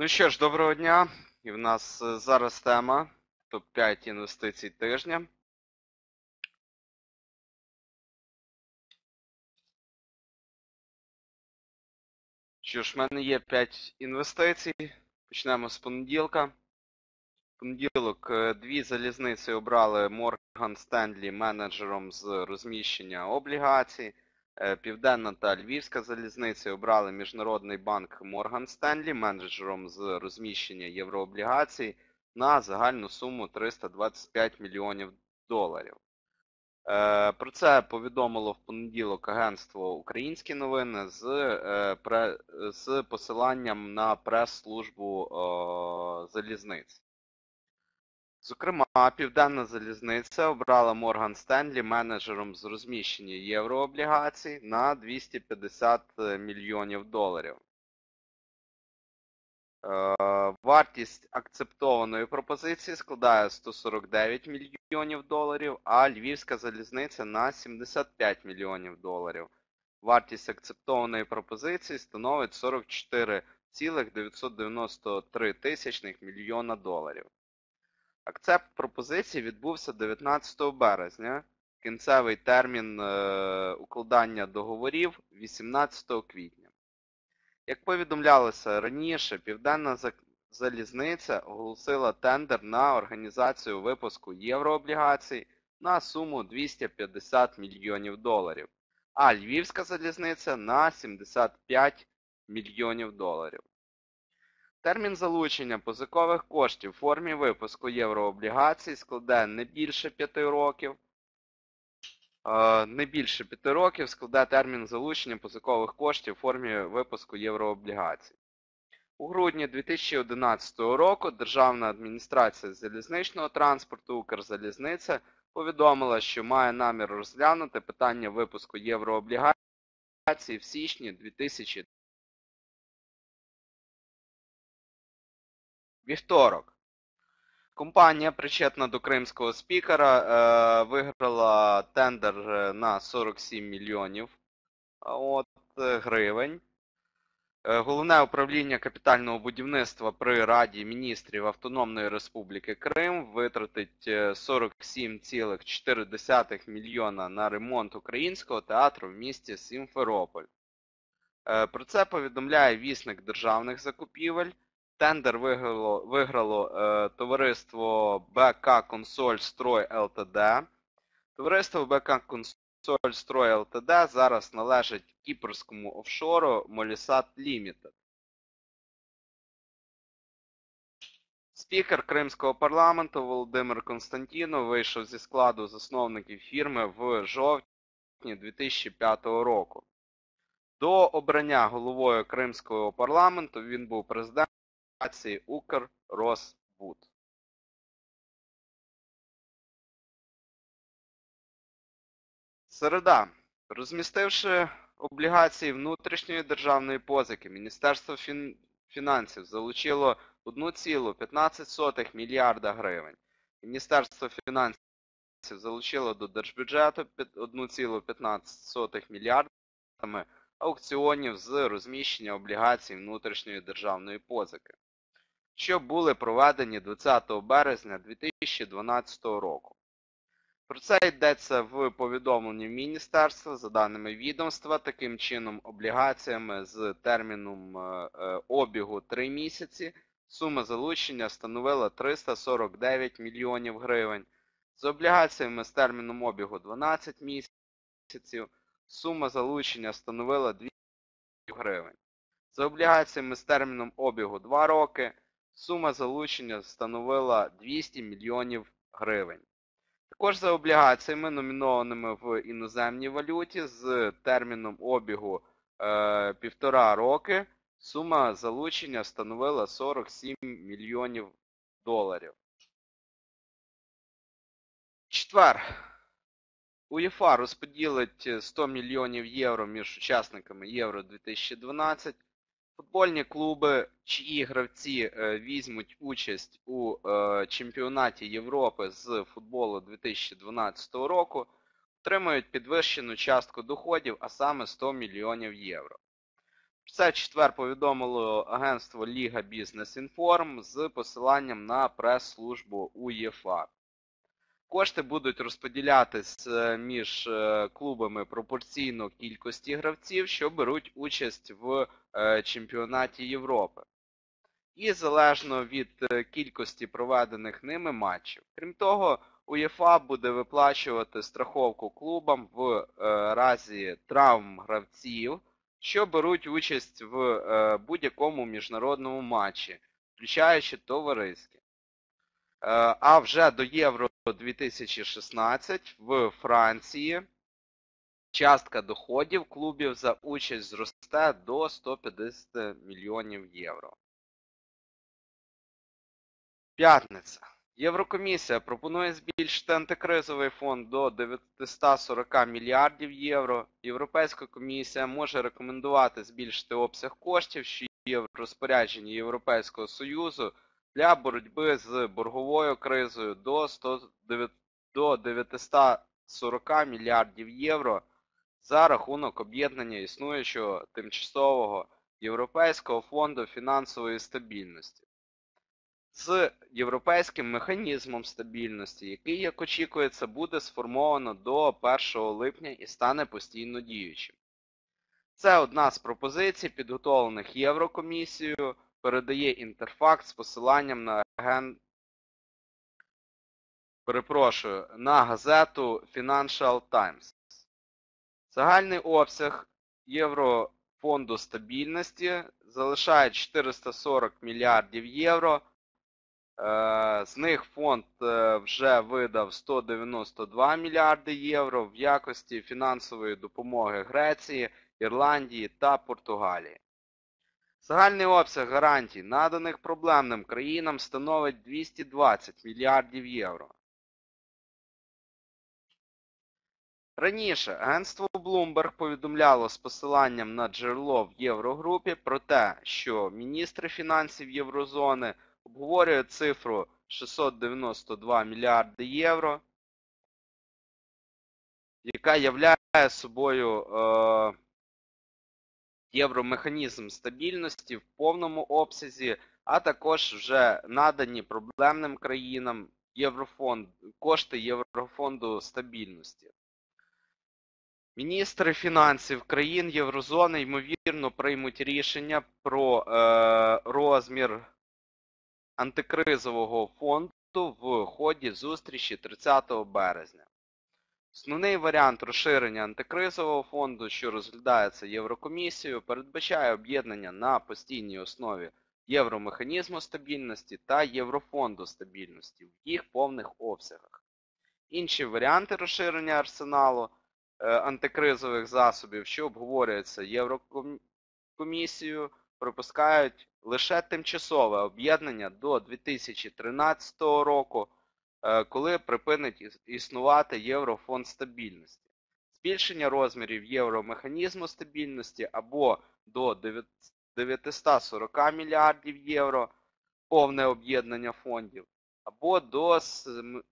Ну що ж, доброго дня. І в нас е, зараз тема топ-5 інвестицій тижня. Що ж, в мене є 5 інвестицій. Почнемо з понеділка. Понеділок е, дві залізниці обрали Морган Стенлі менеджером з розміщення облігацій. Е, Південна та Львівська залізниці обрали Міжнародний банк Морган Стенлі менеджером з розміщення єврооблігацій на загальну суму 325 мільйонів доларів. Е, Про це повідомило в понеділок агентство Українські новини з, е, з посиланням на прес-службу залізниць. Зокрема, Південна залізниця обрала Морган Стенлі менеджером з розміщення єврооблігацій на 250 мільйонів доларів. Е, Вартість акцептованої пропозиції складає 149 мільйонів доларів, а Львівська залізниця на 75 мільйонів доларів. Вартість акцептованої пропозиції становить 44,993 тисячних мільйона доларів. Акцепт пропозиції відбувся 19 березня. Кінцевий термін е, укладання договорів 18 квітня. Як повідомлялося раніше, Південна залізниця оголосила тендер на організацію випуску єврооблігацій на суму 250 мільйонів доларів, а Львівська залізниця на 75 мільйонів доларів. Термін залучення позикових коштів в формі випуску єврооблігацій складе не більше 5 років. Е, Не більше 5 років складе термін залучення позикових коштів в формі випуску єврооблігацій. У грудні 2011 року Державна адміністрація залізничного транспорту Укрзалізниця повідомила, що має намір розглянути питання випуску єврооблігацій в січні 2000 Вівторок. Компанія, причетна до кримського спікера, е, виграла тендер е, на 47 мільйонів от, е, гривень. Головне управління капітального будівництва при Раді міністрів Автономної Республіки Крим витратить е, 47,4 мільйона на ремонт українського театру в місті Сімферополь. Про це повідомляє вісник державних закупівель. Тендер виграло, виграло е, товариство БК Консоль Строй ЛТД. Товариство БК Консоль Строй ЛТД зараз належить кіпрському офшору Molisat Limited. Спікер Кримського парламенту Володимир Константінов вийшов зі складу засновників фірми в жовтні 2005 року. До обрання головою Кримського парламенту він був президентом організації Укрросбуд. Середа. Розмістивши облігації внутрішньої державної позики, Міністерство фін... фінансів залучило 1,15 мільярда гривень. Міністерство фінансів залучило до держбюджету 1,15 мільярдами аукціонів з розміщення облігацій внутрішньої державної позики, що були проведені 20 березня 2012 року. Про це йдеться в повідомленні Міністерства, за даними відомства, таким чином облігаціями з терміном е, е, обігу 3 місяці сума залучення становила 349 мільйонів гривень, з облігаціями з терміном обігу 12 місяців сума залучення становила 200 гривень. За облігаціями з терміном обігу 2 роки сума залучення становила 200 мільйонів гривень. Також за облігаціями, номінованими в іноземній валюті з терміном обігу е, півтора роки, сума залучення становила 47 мільйонів доларів. Четвер. УЄФА розподілить 100 мільйонів євро між учасниками Євро 2012. Футбольні клуби, чиї гравці е, візьмуть участь у е, чемпіонаті Європи з футболу 2012 року, отримають підвищену частку доходів, а саме 100 мільйонів євро. Це в четвер повідомило агентство Ліга Бізнес Інформ з посиланням на прес-службу УЄФА. Кошти будуть розподілятись е, між е, клубами пропорційно кількості гравців, що беруть участь в е, чемпіонаті Європи. І залежно від кількості проведених ними матчів. Крім того, УЄФА буде виплачувати страховку клубам в разі травм гравців, що беруть участь в будь-якому міжнародному матчі, включаючи товариські. А вже до Євро 2016 в Франції частка доходів клубів за участь зросте до 150 мільйонів євро. П'ятниця. Єврокомісія пропонує збільшити антикризовий фонд до 940 мільярдів євро. Європейська комісія може рекомендувати збільшити обсяг коштів, що є в розпорядженні Європейського Союзу для боротьби з борговою кризою до 100, до 940 мільярдів євро за рахунок об'єднання існуючого тимчасового Європейського фонду фінансової стабільності з європейським механізмом стабільності, який, як очікується, буде сформовано до 1 липня і стане постійно діючим. Це одна з пропозицій, підготовлених Єврокомісією, передає інтерфакт з посиланням на ген... Перепрошую, на газету Financial Times. Загальний обсяг Єврофонду стабільності залишає 440 мільярдів євро. Е, З них фонд е, вже видав 192 мільярди євро в якості фінансової допомоги Греції, Ірландії та Португалії. Загальний обсяг гарантій, наданих проблемним країнам, становить 220 мільярдів євро. Раніше агентство Bloomberg повідомляло з посиланням на джерело в Єврогрупі про те, що міністри фінансів Єврозони обговорюють цифру 692 мільярди євро, яка являє собою е, євромеханізм стабільності в повному обсязі, а також вже надані проблемним країнам Єврофонд, кошти Єврофонду стабільності. Міністри фінансів країн Єврозони ймовірно приймуть рішення про е, розмір антикризового фонду в ході зустрічі 30 березня. Основний варіант розширення антикризового фонду, що розглядається Єврокомісією, передбачає об'єднання на постійній основі Євромеханізму стабільності та Єврофонду стабільності в їх повних обсягах. Інші варіанти розширення арсеналу е, антикризових засобів, що обговорюються Єврокомісією, припускають лише тимчасове об'єднання до 2013 року, коли припинить існувати Єврофонд стабільності. Збільшення розмірів євромеханізму стабільності або до 940 мільярдів євро, повне об'єднання фондів, або до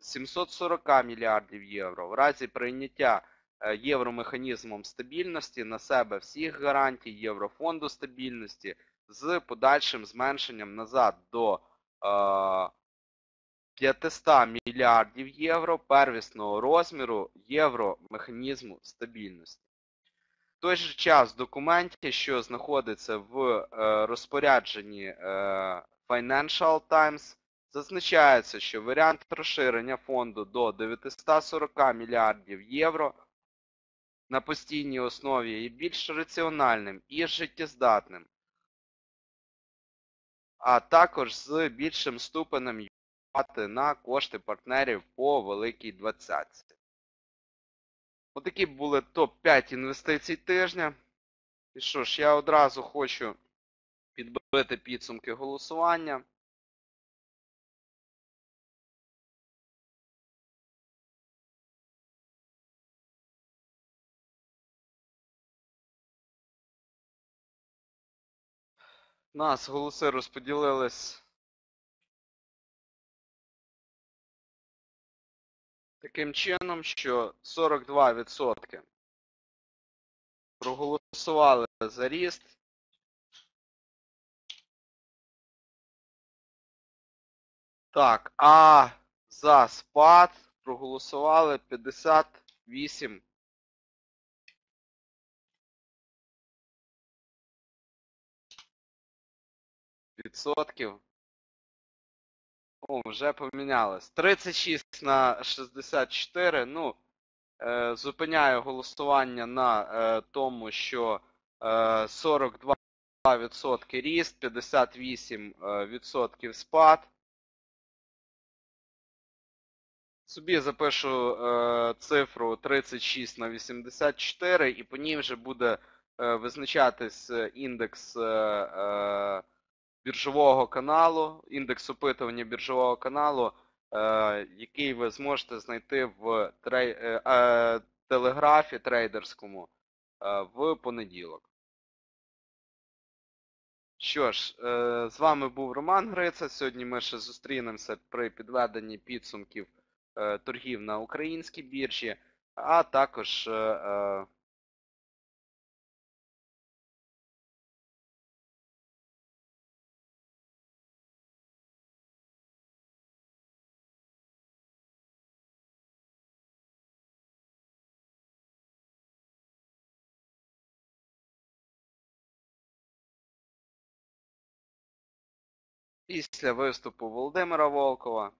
740 мільярдів євро в разі прийняття е, євромеханізмом стабільності на себе всіх гарантій Єврофонду стабільності з подальшим зменшенням назад до е, 500 мільярдів євро первісного розміру євромеханізму стабільності. В той же час в документі, що знаходиться в е, розпорядженні е, Financial Times, зазначається, що варіант розширення фонду до 940 мільярдів євро на постійній основі є більш раціональним і життєздатним, а також з більшим ступенем на кошти партнерів по Великій Двадцятці. Отакі були топ-5 інвестицій тижня. І що ж, я одразу хочу підбити підсумки голосування. У нас голоси розподілились таким чином, що 42% проголосували за ріст. Так, а за спад проголосували 58. Відсотків. О, вже помінялось. 36 на 64. Ну, е, зупиняю голосування на е, тому, що е, 42 відсотки ріст, 58 е, спад. Собі запишу е, цифру 36 на 84 і по ній вже буде е, визначатись е, індекс е, е, біржового каналу, індекс опитування біржового каналу, е, який ви зможете знайти в е, телеграфі трейдерському е, в понеділок. Що ж, з вами був Роман Гриця. Сьогодні ми ще зустрінемося при підведенні підсумків торгів на українській біржі, а також після виступу Володимира Волкова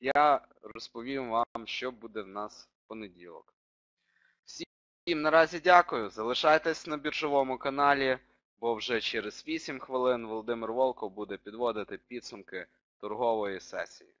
я розповім вам, що буде в нас в понеділок. Всім наразі дякую. Залишайтесь на біржовому каналі, бо вже через 8 хвилин Володимир Волков буде підводити підсумки торгової сесії.